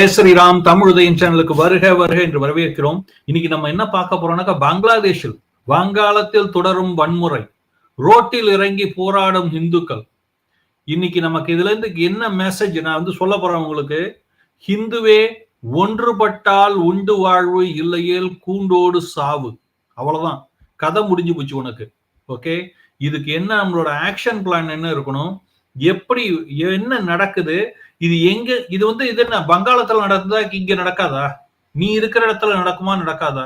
ஸ்ரீராம் தமிழ் உதயம் சேனலுக்கு வருக வருக என்று வரவேற்கிறோம். இன்னைக்கு நம்ம என்ன பார்க்க போறோம்னாக்கா பங்களாதேஷில் வங்காளத்தில் தொடரும் வன்முறை ரோட்டில் இறங்கி போராடும் இந்துக்கள். இன்னைக்கு நமக்கு இதுல இருந்து என்ன மெசேஜ் நான் வந்து சொல்ல போறேன் உங்களுக்கு. ஹிந்துவே ஒன்றுபட்டால் உண்டு வாழ்வு இல்லையேல் கூண்டோடு சாவு. அவ்வளவுதான். கதை முடிஞ்சு போச்சு உனக்கு. ஓகே இதுக்கு என்ன நம்மளோட ஆக்ஷன் பிளான் என்ன இருக்கணும்? எப்படி என்ன நடக்குது? இது எங்க இது வந்து இது என்ன? வங்காளத்துல நடந்தா இங்க நடக்காதா? நீ இருக்கிற இடத்துல நடக்குமா? நடக்காதா?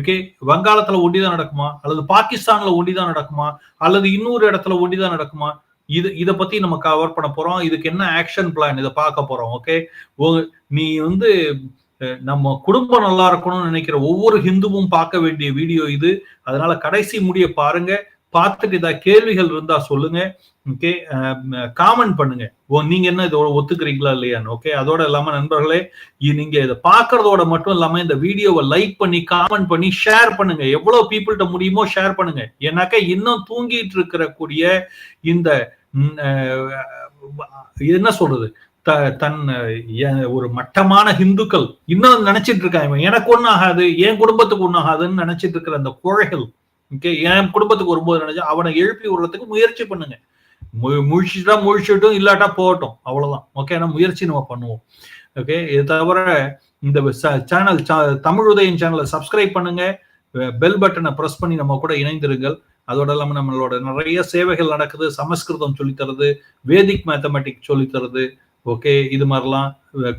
ஓகே வங்காளத்துல ஒண்டிதான் நடக்குமா? அல்லது பாகிஸ்தான்ல ஒண்டிதான் நடக்குமா? அல்லது இன்னொரு இடத்துல ஒண்டிதான் நடக்குமா? இது இதை பத்தி நம்ம கவர் பண்ண போறோம். இதுக்கு என்ன ஆக்ஷன் பிளான் இதை பார்க்க போறோம் ஓகே நீ வந்து நம்ம குடும்பம் நல்லா இருக்கணும்னு நினைக்கிற ஒவ்வொரு ஹிந்துவும் பார்க்க வேண்டிய வீடியோ இது. அதனால கடைசி முடிய பாருங்க. பார்த்துட்டு ஏதாவது கேள்விகள் இருந்தா சொல்லுங்க. ஓகே காமெண்ட் um, பண்ணுங்க. ஓ நீங்க என்ன இதோட ஒத்துக்கிறீங்களா இல்லையான்னு ஓகே அதோட இல்லாம நண்பர்களே நீங்க இதை பாக்குறதோட மட்டும் இல்லாம இந்த வீடியோவை லைக் பண்ணி காமெண்ட் பண்ணி ஷேர் பண்ணுங்க. எவ்வளவு பீப்புள்கிட்ட முடியுமோ ஷேர் பண்ணுங்க. ஏன்னாக்கா இன்னும் தூங்கிட்டு இருக்கிற கூடிய இந்த என்ன சொல்றது? தன் ஒரு மட்டமான ஹிந்துக்கள். இன்னும் நினைச்சிட்டு இருக்காங்க. எனக்கு ஒன்னும் ஆகாது என் குடும்பத்துக்கு ஒன்னும் ஆகாதுன்னு நினைச்சிட்டு இருக்கிற அந்த கோழைகள். ஓகே என் குடும்பத்துக்கு வரும்போது நினைச்சா அவனை எழுப்பி விடுறதுக்கு முயற்சி பண்ணுங்க. முழிச்சுட்டா முழிச்சுட்டும் இல்லாட்டா போகட்டும். அவ்வளவுதான். ஓகே ஆனால் முயற்சி நம்ம பண்ணுவோம். ஓகே இது தவிர இந்த சேனல் தமிழ் உதயம் சேனலை சப்ஸ்கிரைப் பண்ணுங்க. பெல் பட்டனை ப்ரெஸ் பண்ணி நம்ம கூட இணைந்திருங்கள். அதோட இல்லாமல் நம்மளோட நிறைய சேவைகள் நடக்குது. சமஸ்கிருதம் சொல்லித்தரது. வேதிக் மேத்தமெட்டிக் சொல்லித்தரது. ஓகே இது மாதிரிலாம்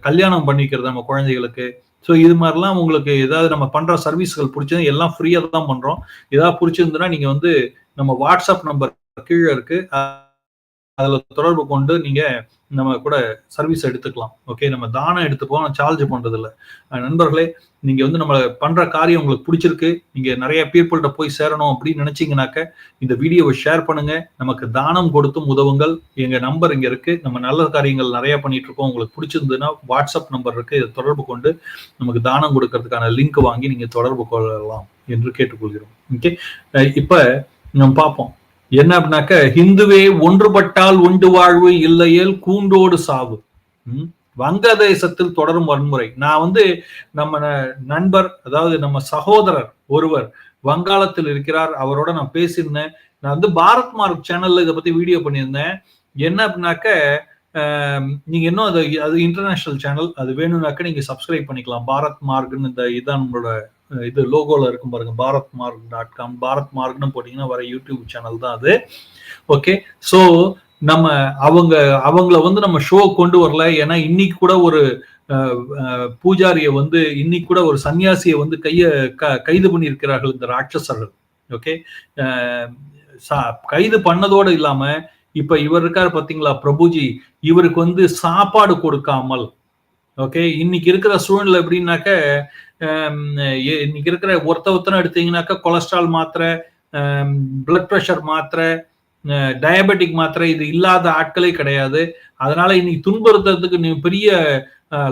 கல்யாணம் பண்ணிக்கிறது நம்ம குழந்தைகளுக்கு. ஸோ இது மாதிரிலாம் உங்களுக்கு ஏதாவது நம்ம பண்ற சர்வீஸ்கள் பிடிச்சது எல்லாம் ஃப்ரீயாக தான் பண்றோம். ஏதாவது பிடிச்சிருந்துன்னா நீங்க வந்து நம்ம வாட்ஸ்அப் நம்பர் கீழே இருக்கு. அதில் தொடர்பு கொண்டு நீங்க நம்ம கூட சர்வீஸ் எடுத்துக்கலாம். ஓகே நம்ம தானம் எடுத்துப்போம் சார்ஜ் பண்றது இல்லை நண்பர்களே நீங்க வந்து நம்ம பண்ற காரியம் உங்களுக்கு பிடிச்சிருக்கு. நீங்க நிறைய பீப்புள்கிட்ட போய் சேரணும் அப்படின்னு நினைச்சீங்கன்னாக்க இந்த வீடியோவை ஷேர் பண்ணுங்க. நமக்கு தானம் கொடுத்தும் உதவுங்கள். எங்க நம்பர் இங்க இருக்கு. நம்ம நல்ல காரியங்கள் நிறைய பண்ணிட்டு இருக்கோம். உங்களுக்கு பிடிச்சிருந்ததுன்னா வாட்ஸ்அப் நம்பர் இருக்கு. இதை தொடர்பு கொண்டு நமக்கு தானம் கொடுக்கறதுக்கான லிங்க் வாங்கி நீங்க தொடர்பு கொள்ளலாம் என்று கேட்டுக்கொள்கிறோம். ஓகே இப்ப நம்ம பார்ப்போம். என்ன அப்படின்னாக்க ஹிந்துவே ஒன்றுபட்டால் உண்டு வாழ்வு இல்லையேல் கூண்டோடு சாவு. வங்கதேசத்தில் தொடரும் வன்முறை. நான் வந்து நம்ம நண்பர் அதாவது நம்ம சகோதரர் ஒருவர் வங்காளத்தில் இருக்கிறார் அவரோட நான் பேசியிருந்தேன். நான் வந்து பாரத் மார்க் சேனல்ல இதை பத்தி வீடியோ பண்ணியிருந்தேன். என்ன அப்படின்னாக்க நீங்க இன்னும் அது அது இன்டர்நேஷனல் சேனல் அது வேணும்னாக்க நீங்க சப்ஸ்கிரைப் பண்ணிக்கலாம். பாரத் மார்க்னு இந்த இதான் நம்மளோட இது லோகோல இருக்கும் பாருங்க Bharat mark dot com Bharat மார்க்னு போட்டீங்கன்னா வர யூடியூப் சேனல் தான் அது. ஓகே ஸோ நம்ம அவங்க அவங்கள வந்து நம்ம ஷோ கொண்டு வரல. ஏன்னா இன்னைக்கு கூட ஒரு பூஜாரிய வந்து இன்னைக்கு கூட ஒரு சன்னியாசியை வந்து கைய கைது பண்ணியிருக்கிறார்கள் இந்த ராட்சசர்கள். ஓகே கைது பண்ணதோடு இல்லாம இப்ப இவர் இருக்காரு பாத்தீங்களா பிரபுஜி. இவருக்கு வந்து சாப்பாடு கொடுக்காமல். ஓகே இன்னைக்கு இருக்கிற சூழ்நிலை எப்படின்னாக்க இன்னைக்கு இருக்கிற ஒருத்த ஒருத்தனை எடுத்தீங்கன்னாக்கா கொலஸ்ட்ரால் மாத்திரை பிளட் ப்ரெஷர் மாத்திரை டயபெட்டிக் மாத்திரை இது இல்லாத ஆட்களே கிடையாது. அதனால இன்னைக்கு துன்புறுத்துறதுக்கு நீ பெரிய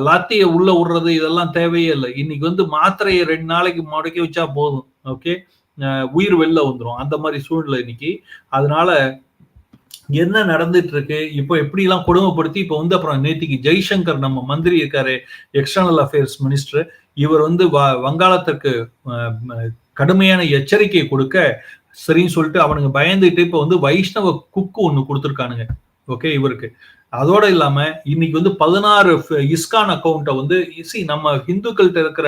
லாத்திய உள்ள விடுறது இதெல்லாம் தேவையே இல்லை. இன்னைக்கு வந்து மாத்திரையை ரெண்டு நாளைக்கு முடக்கி வச்சா போதும் ஓகே உயிர் வெளில வந்துடும் அந்த மாதிரி சூழ்நிலை இன்னைக்கு. அதனால என்ன நடந்துட்டு இருக்கு இப்போ எப்படி எல்லாம் கொடுமைப்படுத்தி இப்போ வந்து அப்புறம் நேத்திக்கு ஜெய்சங்கர் நம்ம மந்திரி இருக்காரு எக்ஸ்டர்னல் அஃபேர்ஸ் மினிஸ்டர் இவர் வந்து வங்காளத்திற்கு கடுமையான எச்சரிக்கை கொடுக்க சரின்னு சொல்லிட்டு அவனுங்க பயந்துட்டு இப்போ வந்து வைஷ்ணவ குக்கு ஒண்ணு கொடுத்துருக்கானுங்க. ஓகே இவருக்கு. அதோட இல்லாம இன்னைக்கு வந்து பதினாறு இஸ்கான் அக்கௌண்ட்டை வந்து சி நம்ம ஹிந்துக்கள்கிட்ட இருக்கிற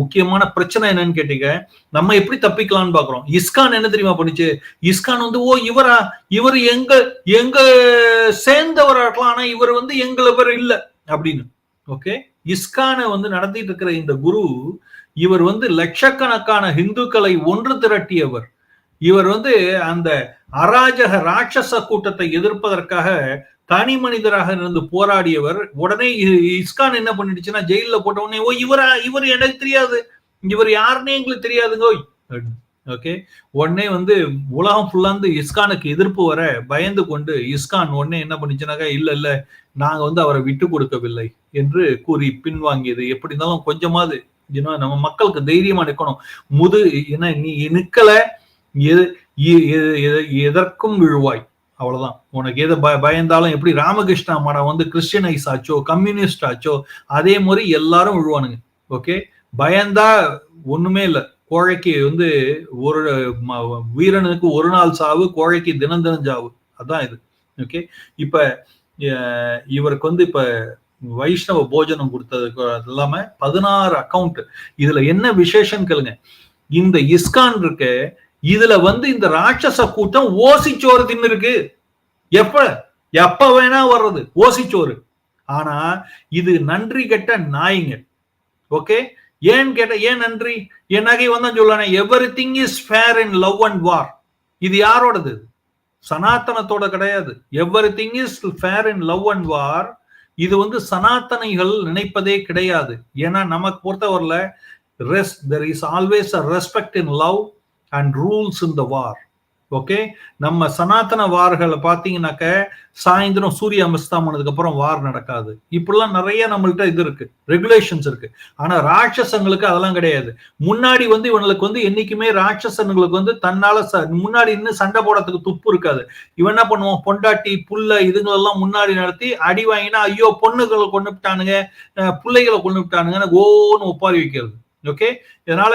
முக்கியமான பிரச்சனை என்னன்னு கேட்டீங்க நம்ம எப்படி தப்பிக்கலாம்னு பாக்குறோம். இஸ்கான் என்ன தெரியுமா பண்ணுச்சு? இஸ்கான் வந்து ஓ இவரா இவர் எங்க எங்க சேர்ந்தவரா ஆனா இவர் வந்து எங்களை இவர் இல்லை அப்படின்னு. ஓகே? இஸ்கானை வந்து நடத்திட்டு இருக்கிற இந்த குரு இவர் வந்து லட்சக்கணக்கான ஹிந்துக்களை ஒன்று திரட்டியவர். இவர் வந்து அந்த அராஜக ராட்சச கூட்டத்தை எதிர்ப்பதற்காக தனி மனிதராக இருந்து போராடியவர். உடனே இஸ்கான் என்ன பண்ணிடுச்சுன்னா ஜெயில போட்ட உடனே ஓ இவரா இவர் எனக்கு தெரியாது. இவர் யாருன்னே எங்களுக்கு தெரியாதுங்க ஓகே உடனே வந்து உலகம் ஃபுல்லா இருந்து இஸ்கானுக்கு எதிர்ப்பு வர பயந்து கொண்டு இஸ்கான் உடனே என்ன பண்ணிச்சுனாக்கா இல்ல இல்ல நாங்க வந்து அவரை விட்டு கொடுக்கவில்லை என்று கூறி பின்வாங்கியது. எப்படி இருந்தாலும் கொஞ்சமாவது நம்ம மக்களுக்கு தைரியமா நிற்கணும் முது என்ன நீ நிக்கல எதற்கும் விழுவாய். அவ்வளவுதான். உனக்கு எது பய பயந்தாலும் எப்படி ராமகிருஷ்ணா மடம் வந்து கிறிஸ்டியனைஸ் ஆச்சோ கம்யூனிஸ்ட் ஆச்சோ அதே மாதிரி எல்லாரும் விழுவானுங்க. ஓகே பயந்தா ஒண்ணுமே இல்லை. கோழைக்கு வந்து ஒரு வீரனுக்கு ஒரு நாள் சாவு கோழைக்கு தினம் தினம் சாவு. அதான் இது. ஓகே இப்ப இவருக்கு வந்து இப்ப வைஷ்ணவ போஜனம் கொடுத்ததுக்கு இல்லாம பதினாறு அக்கௌண்ட் இதுல என்ன விசேஷம் கேளுங்க. இந்த இஸ்கான் இருக்கு. இதுல வந்து இந்த ராட்சச கூட்டம் ஓசிச்சோறு தின்னு இருக்கு எப்ப? எப்ப வேணா வர்றது. ஓசிச்சோறு ஆனா இது நன்றி கெட்ட நாய்ங்க. ஓகே ஏன் கேட்ட ஏன் நன்றி? என் நகை வந்தான் சொல்லானே everything is fair in love and war இது யாரோடது? சனாத்தனத்தோட கிடையாது. Everything is fair in love and war இது வந்து சனாத்தனைகள் நினைப்பதே கிடையாது. ஏன்னா நமக்கு பொறுத்தவரையில் ரெஸ் there is always a respect in love and rules in the war okay நம்ம சனாத்தன வார்களை பார்த்தீங்கன்னாக்க சாயந்தரம் சூரிய அமஸ்தாமனதுக்கு அப்புறம் வார் நடக்காது. இப்படிலாம் நிறைய நம்மள்ட்ட இது இருக்கு. ரெகுலேஷன்ஸ் இருக்கு. ஆனா ராட்சசங்களுக்கு அதெல்லாம் கிடையாது. முன்னாடி வந்து இவனுக்கு வந்து என்னைக்குமே ராட்சசனுங்களுக்கு வந்து தன்னால முன்னாடி இன்னும் சண்டை போடுறதுக்கு துப்பு இருக்காது. இவன் என்ன பண்ணுவான்? பொண்டாட்டி புல்ல இதுங்களெல்லாம் முன்னாடி நடத்தி அடி வாங்கினா ஐயோ பொண்ணுகளை கொண்டு விட்டானுங்க பிள்ளைகளை கொண்டு விட்டானுங்க ஓன்னு ஒப்பாரி வைக்கிறது. ஓகே இதனால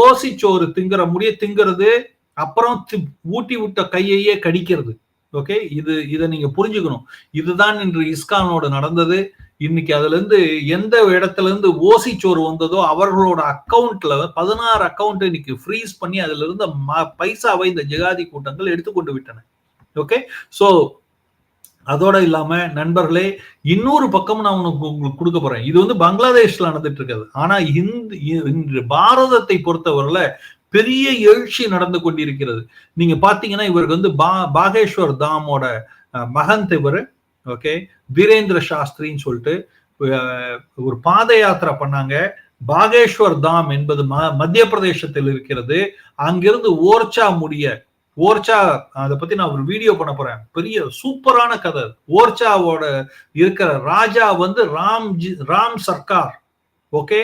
ஓசிச்சோறு திங்கிற முடிய திங்கிறது அப்புறம் ஊட்டி விட்ட கையையே கடிக்கிறது. ஓகே? இது இதை நீங்க புரிஞ்சுக்கணும். இதுதான் இன்று இஸ்கானோட நடந்தது. இன்னைக்கு அதுல இருந்து எந்த இடத்துல இருந்து ஓசிச்சோறு வந்ததோ அவர்களோட அக்கௌண்ட்ல பதினாறு அக்கௌண்ட் இன்னைக்கு ஃப்ரீஸ் பண்ணி அதுல இருந்து பைசாவை இந்த ஜெகாதி கூட்டங்கள் எடுத்துக்கொண்டு விட்டன. ஓகே? சோ அதோட இல்லாம நண்பர்களே இன்னொரு பக்கம் நான் உனக்கு உங்களுக்கு கொடுக்க போறேன். இது வந்து பங்களாதேஷ்ல நடந்துட்டு இருக்காது. ஆனா இந்து இன்று பாரதத்தை பொறுத்தவரையில பெரிய எழுச்சி நடந்து கொண்டிருக்கிறது. நீங்க பாத்தீங்கன்னா இவருக்கு வந்து பா பாகேஸ்வர் தாமோட மகன் இவர். ஓகே? வீரேந்திர சாஸ்திரின்னு சொல்லிட்டு ஒரு பாத யாத்திரை பண்ணாங்க. பாகேஸ்வர் தாம் என்பது மத்திய பிரதேசத்தில் இருக்கிறது. அங்கிருந்து ஓர்ச்சா முடிய ஓர்ச்சா அதை பத்தி நான் ஒரு வீடியோ பண்ண போறேன். பெரிய சூப்பரான கதை. ஓர்ச்சாவோட இருக்கிற ராஜா வந்து ராம் ராம் சர்க்கார். ஓகே?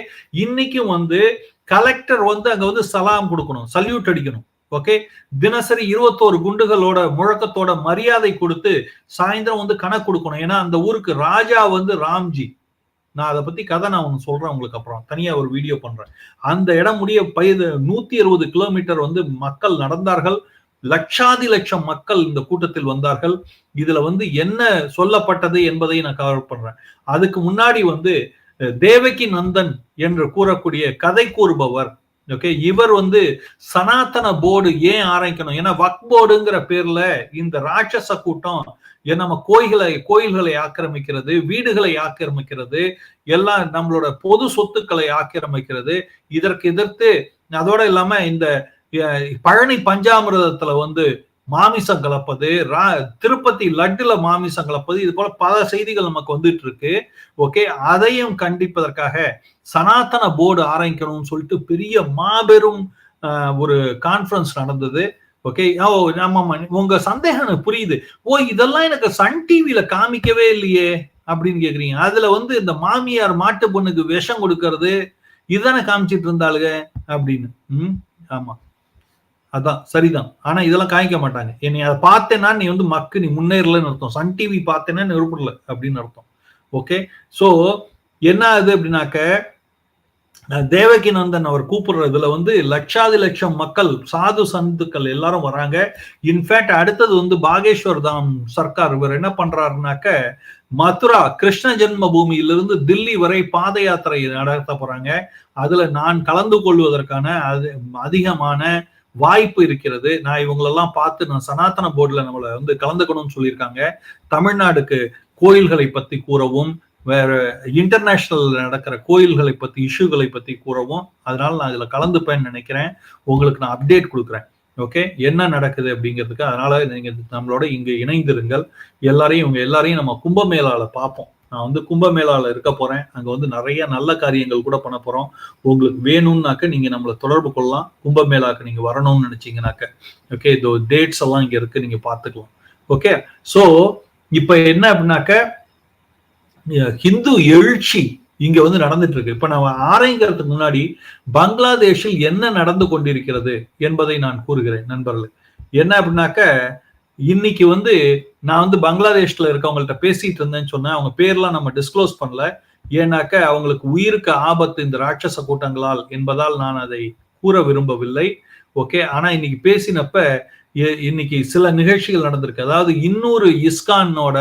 இன்னைக்கும் வந்து கலெக்டர் வந்து அங்க வந்து சலாம் கொடுக்கணும் சல்யூட் அடிக்கணும் ஓகே? தினசரி இருபத்தோரு குண்டுகளோட முழக்கத்தோட மரியாதை கொடுத்து சாயந்தரம் வந்து கணக்கு கொடுக்கணும். ஏன்னா அந்த ஊருக்கு ராஜா வந்து ராம்ஜி. நான் அதை பத்தி கதை நான் ஒன்று சொல்றேன் உங்களுக்கு அப்புறம். தனியா ஒரு வீடியோ பண்றேன். அந்த இடம் முடிய பயிர் நூத்தி அறுபது கிலோமீட்டர் வந்து மக்கள் நடந்தார்கள். லட்சாதி லட்சம் மக்கள் இந்த கூட்டத்தில் வந்தார்கள். இதுல வந்து என்ன சொல்லப்பட்டது என்பதை நான் கவர் பண்றேன் அதுக்கு முன்னாடி வந்து தேவகி நந்தன் என்று கூறக்கூடிய கதை கூறுபவர். ஓகே இவர் வந்து சனாதன போர்டு ஏன் ஆரம்பிக்கணும்? ஏன்னா வக் போர்டுங்கிற பேர்ல இந்த ராட்சச கூட்டம் நம்ம கோயில்களை கோயில்களை ஆக்கிரமிக்கிறது வீடுகளை ஆக்கிரமிக்கிறது எல்லாம் நம்மளோட பொது சொத்துக்களை ஆக்கிரமிக்கிறது. இதற்கு எதிர்த்து அதோட இல்லாம இந்த பழனி பஞ்சாமிரதத்துல வந்து மாமிசம் கலப்பது திருப்பதி லட்டுல மாமிசம் கலப்பது இது போல பல செய்திகள் நமக்கு வந்துட்டு இருக்கு ஓகே அதையும் கண்டிப்பதற்காக சனாதன போர்டு ஆரம்பிக்கணும்னு சொல்லிட்டு பெரிய மாபெரும் ஒரு கான்ஃபரன்ஸ் நடந்தது. ஓகே ஓ ஆமாமா உங்க சந்தேகம் எனக்கு புரியுது. ஓ இதெல்லாம் எனக்கு சன் டிவில காமிக்கவே இல்லையே அப்படின்னு கேக்குறீங்க. அதுல வந்து இந்த மாமியார் மாட்டு பொண்ணுக்கு விஷம் கொடுக்கறது இதுதானே காமிச்சிட்டு இருந்தாளுங்க அப்படின்னு. ம் ஆமா. அதான் சரிதான். ஆனா இதெல்லாம் காய்க்க மாட்டாங்க. என்னை அதை பார்த்தேன்னா நீ வந்து மக்கு நீ முன்னேறலன்னு அர்த்தம். சன் டிவி பார்த்தேன்னா நீ உருப்படல அப்படின்னு அர்த்தம். ஓகே ஸோ என்ன ஆகுது அப்படின்னாக்க தேவகி நந்தன் அவர் கூப்பிடுறதுல வந்து லட்சாதி லட்சம் மக்கள் சாது சந்துக்கள் எல்லாரும் வராங்க. இன்ஃபேக்ட் அடுத்தது வந்து பாகேஸ்வர் தாம் சர்க்கார். இவர் என்ன பண்றாருனாக்க மதுரா கிருஷ்ண ஜென்ம பூமியிலிருந்து தில்லி வரை பாத யாத்திரை நடத்த போறாங்க. அதுல நான் கலந்து கொள்வதற்கான அது அதிகமான வாய்ப்பு இருக்கிறது. நான் இவங்களெல்லாம் பார்த்து நான் சனாதன போர்டில் நம்மளை வந்து கலந்துக்கணும்னு சொல்லியிருக்காங்க. தமிழ்நாடுக்கு கோயில்களை பற்றி கூறவும் வேற இன்டர்நேஷனல் நடக்கிற கோயில்களை பற்றி இஷ்யூகளை பற்றி கூறவும் அதனால நான் இதில் கலந்துப்பேன்னு நினைக்கிறேன். உங்களுக்கு நான் அப்டேட் கொடுக்குறேன். ஓகே என்ன நடக்குது அப்படிங்கிறதுக்கு அதனால நீங்கள் நம்மளோட இங்கே இணைந்திருங்கள். எல்லாரையும் இவங்க எல்லாரையும் நம்ம கும்பமேளாவில் பார்ப்போம். நான் வந்து கும்பமேளால இருக்க போறேன். அங்க வந்து நிறைய நல்ல காரியங்கள் கூட பண்ண போறோம். உங்களுக்கு வேணும்னாக்க நீங்க நம்மளை தொடர்பு கொள்ளலாம். கும்பமேளாக்கு நீங்க வரணும்னு நினைச்சீங்கன்னாக்க. ஓகே இதோ டேட்ஸ் எல்லாம் இங்க இருக்கு நீங்க பார்த்துக்கலாம். ஓகே சோ இப்ப என்ன அப்படின்னாக்க ஹிந்து எழுச்சி இங்க வந்து நடந்துட்டு இருக்கு. இப்ப நம்ம ஆராய்கிறதுக்கு முன்னாடி பங்களாதேஷில் என்ன நடந்து கொண்டிருக்கிறது என்பதை நான் கூறுகிறேன் நண்பர்களே. என்ன அப்படின்னாக்க இன்னைக்கு வந்து நான் வந்து பங்களாதேஷ்ல இருக்கவங்கள்ட்ட பேசிட்டு இருந்தேன்னு சொன்னேன். அவங்க பேர்லாம் நம்ம டிஸ்க்ளோஸ் பண்ணல. ஏன்னாக்க அவங்களுக்கு உயிருக்கு ஆபத்து இந்த ராட்சச கூட்டங்களால் என்பதால் நான் அதை கூற விரும்பவில்லை. ஓகே? ஆனா இன்னைக்கு பேசினப்ப இன்னைக்கு சில நிகழ்ச்சிகள் நடந்திருக்கு. அதாவது இன்னொரு இஸ்கானோட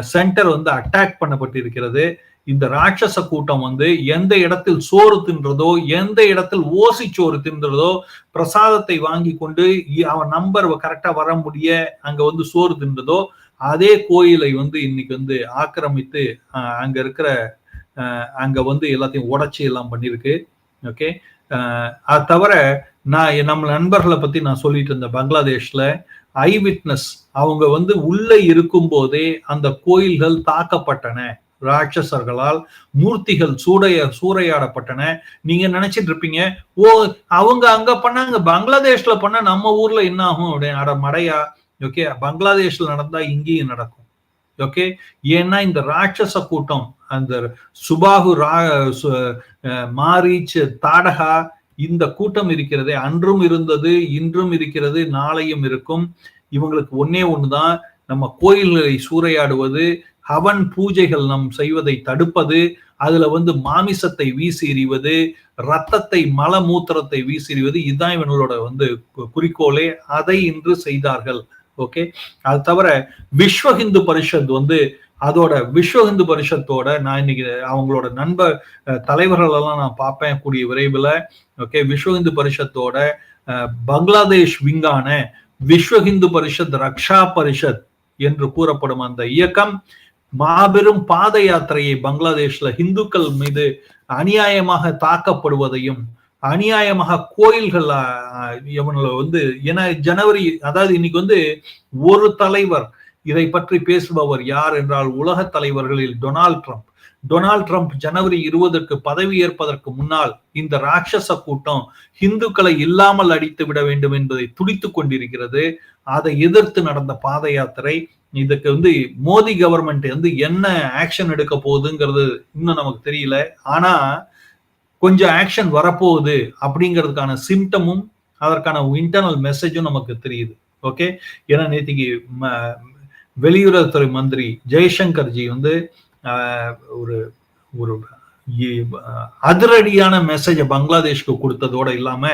சென்டர் வந்து அட்டாக் பண்ணப்பட்டிருக்கிறது. இந்த ராட்சச கூட்டம் வந்து எந்த இடத்தில் சோறு தின்றதோ எந்த இடத்தில் ஓசி சோறு தின்றதோ பிரசாதத்தை வாங்கி கொண்டு அவன் நம்பர் கரெக்டா வர முடிய அங்க வந்து சோறு தின்றதோ அதே கோயிலை வந்து இன்னைக்கு வந்து ஆக்கிரமித்து அங்க இருக்கிற அங்க வந்து எல்லாத்தையும் உடச்சி எல்லாம் பண்ணிருக்கு ஓகே அது தவிர நான் நம்ம நண்பர்களை பத்தி நான் சொல்லிட்டு இருந்தேன் பங்களாதேஷ்ல ஐ விட்னஸ் அவங்க வந்து உள்ள இருக்கும் போதே அந்த கோயில்கள் தாக்கப்பட்டன. ராட்சசர்களால் மூர்த்திகள் சூடைய சூறையாடப்பட்டன. நீங்க நினைச்சிட்டு இருப்பீங்க ஓ அவங்க அங்க பண்ணாங்க பங்களாதேஷ்ல பண்ண நம்ம ஊர்ல என்ன ஆகும் அப்படின்னு. அட மடையா. ஓகே பங்களாதேஷ்ல நடந்தா இங்கேயும் நடக்கும். ஓகே ஏன்னா இந்த ராட்சச கூட்டம் அந்த சுபாகு ரா மாரீச் தாடகா இந்த கூட்டம் இருக்கிறதே அன்றும் இருந்தது இன்றும் இருக்கிறது நாளையும் இருக்கும். இவங்களுக்கு ஒன்னே ஒண்ணுதான். நம்ம கோயில்களை சூறையாடுவது ஹவன் பூஜைகள் நம் செய்வதை தடுப்பது அதுல வந்து மாமிசத்தை வீசி எறிவது ரத்தத்தை மலமூத்திரத்தை வீசி எறிவது இதுதான் இவங்களோட வந்து குறிக்கோளே. அதை இன்று செய்தார்கள். ஓகே? அது தவிர விஸ்வ ஹிந்து பரிஷத் வந்து அதோட விஸ்வ ஹிந்து பரிஷத்தோட நான் இன்னைக்கு அவங்களோட நண்பர் தலைவர்கள் எல்லாம் நான் பார்ப்பேன் கூடிய விரைவில். ஓகே? விஸ்வ ஹிந்து பரிஷத்தோட பங்களாதேஷ் விங்கான விஸ்வ ஹிந்து பரிஷத் ரக்ஷா பரிஷத் என்று கூறப்படும் அந்த இயக்கம் மாபெரும் பாத யாத்திரையை பங்களாதேஷ்ல இந்துக்கள் மீது அநியாயமாக தாக்கப்படுவதையும் அநியாயமாக கோயில்கள் இவங்களை வந்து ஏன்னா ஜனவரி அதாவது இன்னைக்கு வந்து ஒரு தலைவர் இதை பற்றி பேசுபவர் யார் என்றால் உலக தலைவர்களில் டொனால்ட் ட்ரம்ப். டொனால்ட் ட்ரம்ப் ஜனவரி இருபதுக்கு பதவி ஏற்பதற்கு முன்னால் இந்த ராட்சச கூட்டம் இந்துக்களை இல்லாமல் அடித்து விட வேண்டும் என்பதை துடித்துக் கொண்டிருக்கிறது. அதை எதிர்த்து நடந்த பாத யாத்திரை இதுக்கு வந்து மோடி கவர்மெண்ட் வந்து என்ன ஆக்ஷன் எடுக்க போகுதுங்கிறது இன்னும் நமக்கு தெரியல. ஆனா கொஞ்சம் ஆக்ஷன் வரப்போகுது அப்படிங்கிறதுக்கான சிம்டமும் அதற்கான இன்டர்னல் மெசேஜும் நமக்கு தெரியுது. ஓகே ஏன்னா நேற்றுக்கு வெளியுறவுத்துறை மந்திரி ஜெய்சங்கர்ஜி வந்து ஒரு ஒரு அதிரடியான மெசேஜை பங்களாதேஷ்க்கு கொடுத்ததோட இல்லாம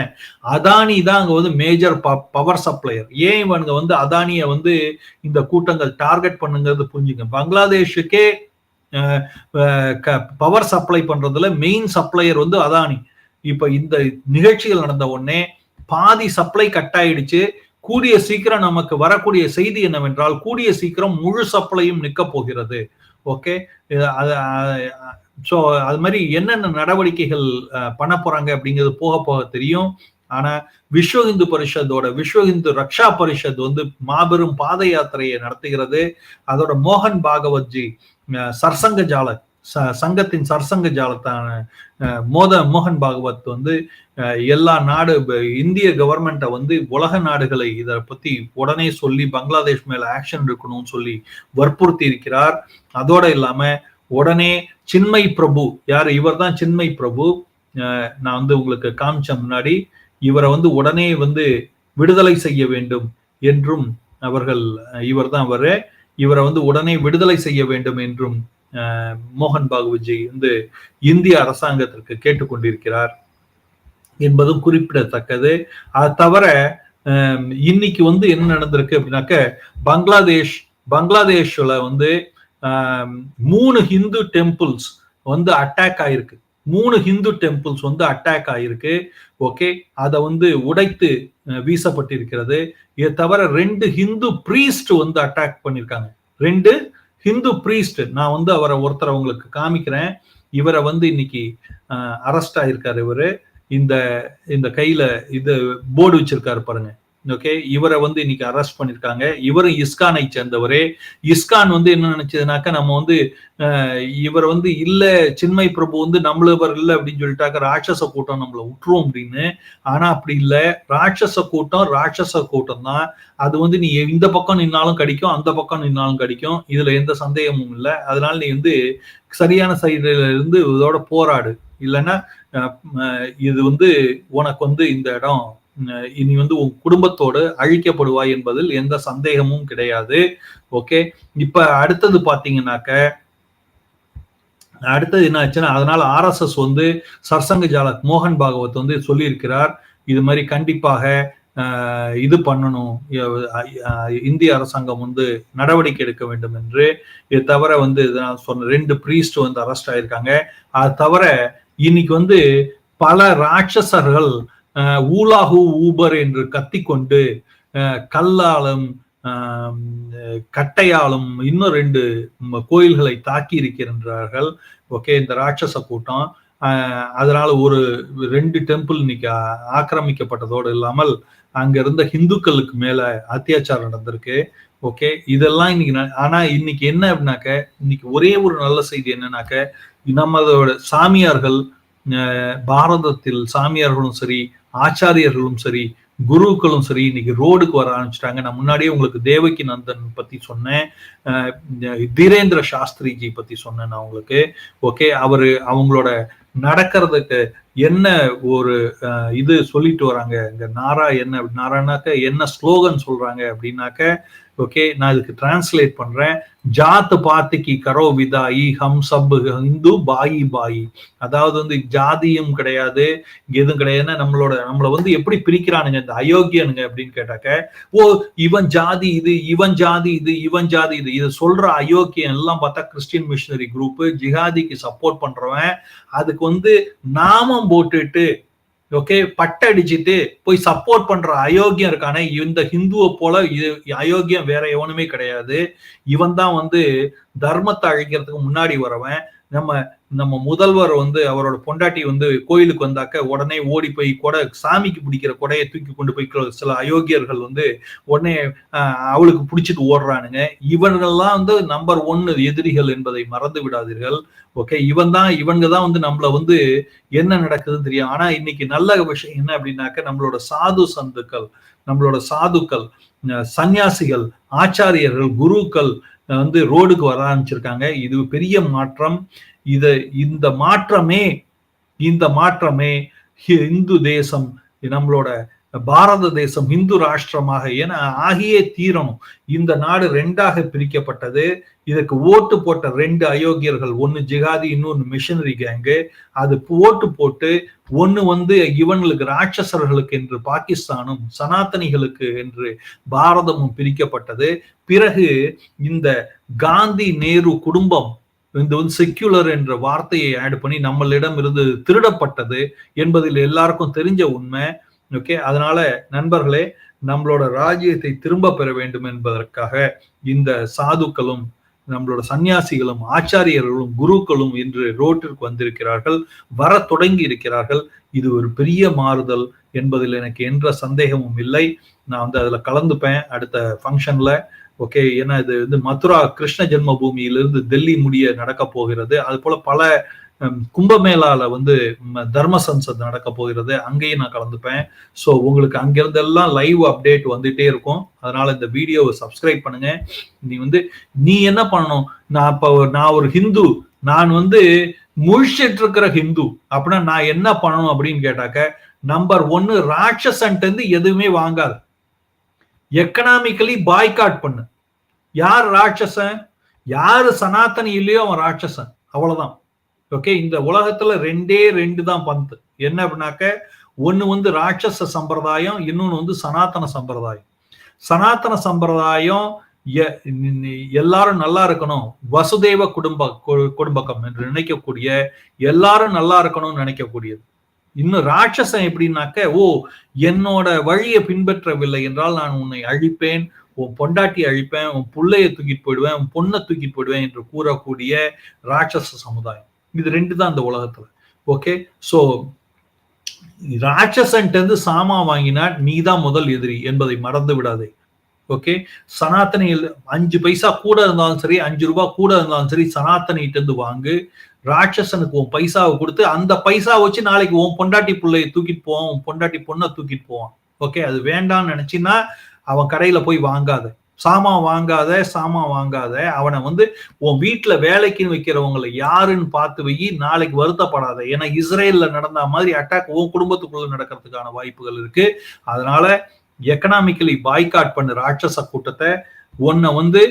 அதானி தான் அங்க வந்து மேஜர் பவர் சப்ளையர் ஏன் இவனுங்க வந்து அதானிய வந்து இந்த கூட்டங்கள் டார்கெட் பண்ணுங்கிறது புரிஞ்சுங்க. பங்களாதேஷுக்கே பவர் சப்ளை பண்றதுல மெயின் சப்ளையர் வந்து அதானி. இப்ப இந்த நிகழ்ச்சிகள் நடந்த உடனே பாதி சப்ளை கட் ஆயிடுச்சு. கூடிய சீக்கிரம் நமக்கு வரக்கூடிய செய்தி என்னவென்றால் கூடிய சீக்கிரம் முழு சப்ளையும் நிற்க போகிறது. ஓகே ஸோ அது மாதிரி என்னென்ன நடவடிக்கைகள் பண்ண போறாங்க அப்படிங்கிறது போக போக தெரியும். ஆனா விஸ்வ இந்து பரிஷத்தோட விஸ்வ இந்து ரக்ஷா பரிஷத் வந்து மாபெரும் பாத யாத்திரையை நடத்துகிறது. அதோட மோகன் பாகவத்ஜி சர்சங்க ஜால சங்கத்தின் சர்சங்க ஜாலத்தான மோத மோகன் பாகவத் வந்து எல்லா நாடு இந்திய கவர்மெண்ட்டை வந்து உலக நாடுகளை இதை பத்தி உடனே சொல்லி பங்களாதேஷ் மேல ஆக்ஷன் எடுக்கணும்னு சொல்லி வற்புறுத்தி இருக்கிறார். அதோட இல்லாம உடனே சின்மை பிரபு. யார்? இவர் தான் சின்மை பிரபு. நான் வந்து உங்களுக்கு காமிச்ச முன்னாடி இவரை வந்து உடனே வந்து விடுதலை செய்ய வேண்டும் என்றும் அவர்கள் இவர் தான் அவரு. இவரை வந்து உடனே விடுதலை செய்ய வேண்டும் என்றும் மோகன் பாகுஜி வந்து இந்திய அரசாங்கத்திற்கு கேட்டுக்கொண்டிருக்கிறார் என்பதும் குறிப்பிடத்தக்கது. அது தவிர இன்னைக்கு வந்து என்ன நடந்திருக்கு அப்படின்னாக்க பங்களாதேஷ் பங்களாதேஷ்ல வந்து மூணு ஹிந்து டெம்பிள்ஸ் வந்து அட்டாக் ஆயிருக்கு. மூணு ஹிந்து டெம்பிள்ஸ் வந்து அட்டாக் ஆயிருக்கு. ஓகே அதை வந்து உடைத்து வீசப்பட்டிருக்கிறது. இதை தவிர ரெண்டு ஹிந்து ப்ரீஸ்ட் வந்து அட்டாக் பண்ணியிருக்காங்க ரெண்டு ஹிந்து ப்ரீஸ்ட் நான் வந்து அவரை ஒருத்தர் உங்களுக்கு காமிக்கிறேன். இவரை வந்து இன்னைக்கு அரெஸ்ட் ஆயிருக்காரு இவரு. இந்த இந்த கையில இது போர்டு வச்சிருக்காரு பாருங்க. ஓகே இவரை வந்து இன்னைக்கு அரெஸ்ட் பண்ணிருக்காங்க. இவரும் இஸ்கானை சேர்ந்தவரே. இஸ்கான் வந்து என்ன நினைச்சதுனாக்கா நம்ம வந்து இவர் வந்து இல்ல சின்மை பிரபு வந்து நம்மளவர் இல்லை அப்படின்னு சொல்லிட்டாக்க ராட்சச கூட்டம் நம்மளை விட்டுரும் அப்படின்னு. ஆனா அப்படி இல்லை. ராட்சச கூட்டம் ராட்சச கூட்டம் தான் அது வந்து நீ இந்த பக்கம் நின்னாலும் கிடைக்கும் அந்த பக்கம் நின்னாலும் கிடைக்கும். இதுல எந்த சந்தேகமும் இல்லை. அதனால நீ வந்து சரியான சைடுல இருந்து இதோட போராடு. இல்லைன்னா இது வந்து உனக்கு வந்து இந்த இடம் இனி வந்து உன் குடும்பத்தோடு அழிக்கப்படுவாய் என்பதில் எந்த சந்தேகமும் கிடையாது. ஓகே இப்ப அடுத்தது பாத்தீங்கன்னாக்க அடுத்தது என்ன ஆச்சுன்னா அதனால ஆர்எஸ்எஸ் வந்து சர்சங்க ஜாலக் மோகன் பாகவத் வந்து சொல்லியிருக்கிறார் இது மாதிரி கண்டிப்பாக இது பண்ணணும். இந்திய அரசாங்கம் வந்து நடவடிக்கை எடுக்க வேண்டும் என்று. இது தவிர வந்து நான் சொன்ன ரெண்டு பிரீஸ்ட் வந்து அரெஸ்ட் ஆயிருக்காங்க. அது தவிர இன்னைக்கு வந்து பல ராட்சசர்கள் ஊலாகு ஊபர் என்று கத்திக்கொண்டு கல்லாலும் கட்டையாலும் இன்னும் ரெண்டு கோயில்களை தாக்கி இருக்கின்றார்கள். ஓகே இந்த ராட்சச கூட்டம். அதனால ஒரு ரெண்டு டெம்பிள் இன்னைக்கு ஆக்கிரமிக்கப்பட்டதோடு இல்லாமல் அங்க இருந்த ஹிந்துக்களுக்கு மேல அத்தியாச்சாரம் நடந்திருக்கு. ஓகே இதெல்லாம் இன்னைக்கு ஆனா இன்னைக்கு என்ன அப்படின்னாக்க இன்னைக்கு ஒரே ஒரு நல்ல செய்தி என்னன்னாக்க நம்மளோட சாமியார்கள் பாரதத்தில் சாமியார்களும் சரி ஆச்சாரியர்களும் சரி குருக்களும் சரி இன்னைக்கு ரோடுக்கு வர ஆரம்பிச்சிட்டாங்க. நான் முன்னாடியே உங்களுக்கு தேவகி நந்தன் பத்தி சொன்னேன். தீரேந்திர சாஸ்திரிஜி பத்தி சொன்னேன் நான் உங்களுக்கு. ஓகே அவரு அவங்களோட நடக்கிறதுக்கு என்ன ஒரு இது சொல்லிட்டு வராங்க. இங்க நாரா என்ன நாரானாக்க என்ன ஸ்லோகன் சொல்றாங்க அப்படின்னாக்க ஓகே நான் இதுக்கு டிரான்ஸ்லேட் பண்றேன். ஜாத் பாத்திக்கு கரோ விதாயி ஹம் சப் ஹிந்து பாயி பாயி. அதாவது வந்து ஜாதியும் கிடையாது எதுவும் கிடையாதுன்னா நம்மளோட நம்மளை வந்து எப்படி பிரிக்கிறானுங்க இந்த அயோக்கியனுங்க அப்படின்னு கேட்டாக்க ஓ இவன் ஜாதி இது இவன் ஜாதி இது இவன் ஜாதி இது. இதை சொல்ற அயோக்கியம் எல்லாம் பார்த்தா கிறிஸ்டியன் மிஷினரி குரூப் ஜிஹாதிக்கு சப்போர்ட் பண்றவன். அதுக்கு வந்து நாமம் போட்டுட்டு ஓகே பட்டடிச்சுட்டு போய் சப்போர்ட் பண்ற அயோக்கியம் இருக்கானே இந்த ஹிந்துவை போல இது அயோக்கியம் வேற எவனுமே கிடையாது. இவன் தான் வந்து தர்மத்தை அழிக்கிறதுக்கு முன்னாடி வரவன் நம்ம நம்ம முதல்வர் வந்து அவரோட பொண்டாட்டி வந்து கோயிலுக்கு வந்தாக்க உடனே ஓடி போய் கொடை சாமிக்கு பிடிக்கிற கொடையை தூக்கி கொண்டு போய் சில அயோக்கியர்கள் வந்து உடனே அவளுக்கு பிடிச்சிட்டு ஓடுறானுங்க. இவர்கள்லாம் வந்து நம்பர் ஒன்னு எதிரிகள் என்பதை மறந்து விடாதீர்கள். ஓகே இவன் தான் இவங்க தான் வந்து நம்மள வந்து என்ன நடக்குதுன்னு தெரியும். ஆனா இன்னைக்கு நல்ல விஷயம் என்ன அப்படின்னாக்க நம்மளோட சாது சந்துக்கள் நம்மளோட சாதுக்கள் சன்னியாசிகள் ஆச்சாரியர்கள் குருக்கள் வந்து ரோடுக்கு வர ஆரம்பிச்சிருக்காங்க. இது பெரிய மாற்றம். இத இந்த மாற்றமே இந்த மாற்றமே இந்து தேசம் நம்மளோட பாரத தேசம் இந்து ராஷ்டிரமாக என ஆகியே தீரணும். இந்த நாடு ரெண்டாக பிரிக்கப்பட்டது. இதுக்கு ஓட்டு போட்ட ரெண்டு அயோக்கியர்கள் ஒன்னு ஜிகாதி இன்னொன்னு மிஷனரி கேங்கு. அது ஓட்டு போட்டு ஒன்னு வந்து இவங்களுக்கு ராட்சசர்களுக்கு என்று பாகிஸ்தானும் சனாத்தனிகளுக்கு என்று பாரதமும் பிரிக்கப்பட்டது. பிறகு இந்த காந்தி நேரு குடும்பம் இந்த வந்து செக்யூலர் என்ற வார்த்தையை ஆட் பண்ணி நம்மளிடம் இருந்து திருடப்பட்டது என்பதில் எல்லாருக்கும் தெரிஞ்ச உண்மை. ஓகே அதனால நண்பர்களே நம்மளோட ராஜ்யத்தை திரும்ப பெற வேண்டும் என்பதற்காக இந்த சாதுக்களும் நம்மளோட சன்னியாசிகளும் ஆச்சாரியர்களும் குருக்களும் இன்று ரோட்டிற்கு வந்திருக்கிறார்கள் வர தொடங்கி இருக்கிறார்கள். இது ஒரு பெரிய மாறுதல் என்பதில் எனக்கு என்ற சந்தேகமும் இல்லை. நான் வந்து அதுல கலந்துப்பேன். அடுத்த ஃபங்க்ஷன்ல ஓகே ஏன்னா இது வந்து மதுரா கிருஷ்ண ஜென்ம பூமியிலிருந்து டெல்லி முடிய நடக்க போகிறது. அது போல பல கும்பமேளால வந்து தர்ம சன்சத் நடக்க போகிறது அங்கேயும் நான் கலந்துப்பேன். ஸோ உங்களுக்கு அங்கிருந்து எல்லாம் லைவ் அப்டேட் வந்துட்டே இருக்கும். அதனால இந்த வீடியோவை சப்ஸ்கிரைப் பண்ணுங்க. நீ வந்து நீ என்ன பண்ணணும்? நான் இப்போ நான் ஒரு ஹிந்து. நான் வந்து முழிச்சிட்டு இருக்கிற ஹிந்து. அப்படின்னா நான் என்ன பண்ணணும் அப்படின்னு கேட்டாக்க நம்பர் ஒன்னு ராட்சசன்ட்டு இருந்து எதுவுமே வாங்காது. எக்கனாமிக்கலி பாய்காட் பண்ணு. யார் ராட்சசன்? யாரு சனாத்தனி இல்லையோ அவன் ராட்சசன். அவ்வளவுதான். ஓகே இந்த உலகத்துல ரெண்டே ரெண்டு தான் பந்து. என்ன அப்படின்னாக்க ஒன்னு வந்து ராட்சச சம்பிரதாயம் இன்னொன்னு வந்து சனாத்தன சம்பிரதாயம். சனாத்தன சம்பிரதாயம் எல்லாரும் நல்லா இருக்கணும். வசுதேவ குடும்ப குடும்பக்கம் என்று நினைக்கக்கூடிய எல்லாரும் நல்லா இருக்கணும்னு நினைக்கக்கூடியது. இன்னும் ராட்சசம் எப்படின்னாக்க ஓ என்னோட வழியை பின்பற்றவில்லை என்றால் நான் உன்னை அழிப்பேன் உன் பொண்டாட்டி அழிப்பேன் உன் பிள்ளைய தூக்கிட்டு போயிடுவேன் உன் பொண்ணை தூக்கிட்டு போயிடுவேன் என்று கூறக்கூடிய ராட்சச சமுதாயம். இது ரெண்டு தான் இந்த உலகத்துல. ஓகே ஸோ ராட்சசன்ட்டு இருந்து சாமா வாங்கினா நீ தான் முதல் எதிரி என்பதை மறந்து விடாதே. ஓகே சனாத்தனியில் அஞ்சு பைசா கூட இருந்தாலும் சரி அஞ்சு ரூபாய் கூட இருந்தாலும் சரி சனாத்தனிட்டு இருந்து வாங்கு. ராட்சசனுக்கு உன் பைசாவை கொடுத்து அந்த பைசா வச்சு நாளைக்கு உன் பொண்டாட்டி பிள்ளைய தூக்கிட்டு போவான் உன் பொண்டாட்டி பொண்ணை தூக்கிட்டு போவான். ஓகே அது வேண்டாம்னு நினைச்சின்னா அவன் கடையில போய் வாங்காத. சாமான் வாங்காத சாமான் வாங்காத அவனை வந்து உன் வீட்டில் வேலைக்குன்னு வைக்கிறவங்களை யாருன்னு பார்த்து வை நாளைக்கு வருத்தப்படாத. ஏன்னா இஸ்ரேல்ல நடந்த மாதிரி அட்டாக் உன் குடும்பத்துக்குள்ள நடக்கிறதுக்கான வாய்ப்புகள் இருக்கு. அதனால எக்கனாமிக்கலி பாய்காட் பண்ணு ராட்சச கூட்டத்தை. உன்னை வந்து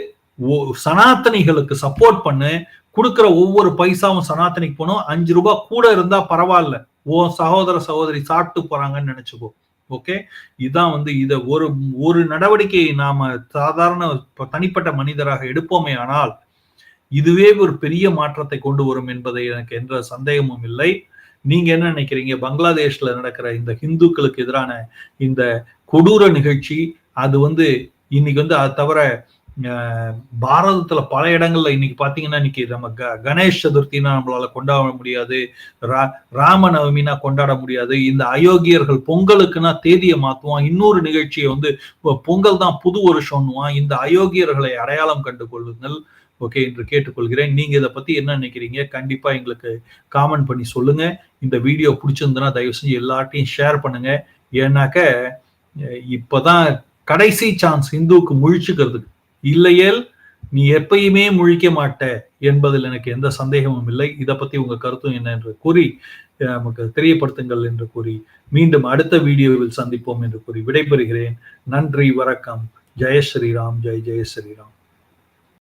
சனாத்தனிகளுக்கு சப்போர்ட் பண்ணு. கொடுக்குற ஒவ்வொரு பைசாவும் சனாத்தனிக்கு போனோம் அஞ்சு ரூபாய் கூட இருந்தா பரவாயில்ல. ஓ சகோதர சகோதரி சாப்பிட்டு போறாங்கன்னு நினைச்சுக்கோ. ஓகே இதான் வந்து இதை ஒரு ஒரு நடவடிக்கையை நாம சாதாரண தனிப்பட்ட மனிதராக எடுப்போமே ஆனால் இதுவே ஒரு பெரிய மாற்றத்தை கொண்டு வரும் என்பதை எனக்கு எந்த சந்தேகமும் இல்லை. நீங்க என்ன நினைக்கிறீங்க? பங்களாதேஷ்ல நடக்கிற இந்த ஹிந்துக்களுக்கு எதிரான இந்த கொடூர நிகழ்ச்சி அது வந்து இன்னைக்கு வந்து அது தவிர பாரதத்துல பல இடங்கள்ல இன்னைக்கு பாத்தீங்கன்னா இன்னைக்கு நம்ம கணேஷ் சதுர்த்தினா நம்மளால கொண்டாட முடியாது. ராம நவமினா கொண்டாட முடியாது. இந்த அயோக்கியர்கள் பொங்கலுக்குன்னா தேதியை மாத்துவான். இன்னொரு நிகழ்ச்சியை வந்து பொங்கல் தான் புது வருஷம்னுவான். இந்த அயோக்கியர்களை அடையாளம் கண்டு கொள்ளுங்கள் ஓகே என்று கேட்டுக்கொள்கிறேன். நீங்க இதை பத்தி என்ன நினைக்கிறீங்க? கண்டிப்பா எங்களுக்கு காமெண்ட் பண்ணி சொல்லுங்க. இந்த வீடியோ பிடிச்சிருந்ததுன்னா தயவு செஞ்சு எல்லார்ட்டையும் ஷேர் பண்ணுங்க. ஏன்னாக்க இப்பதான் கடைசி சான்ஸ் இந்துவுக்கு முழிச்சுக்கிறதுக்கு. இல்லையேல் நீ எப்பயுமே முழிக்க மாட்ட என்பதில் எனக்கு எந்த சந்தேகமும் இல்லை. இதை பத்தி உங்க கருத்தும் என்ன என்று கூறி நமக்கு தெரியப்படுத்துங்கள் என்று கூறி மீண்டும் அடுத்த வீடியோவில் சந்திப்போம் என்று கூறி விடைபெறுகிறேன். நன்றி வணக்கம். ஜெய ஸ்ரீராம் ஜெய் ஜெய ஸ்ரீராம்.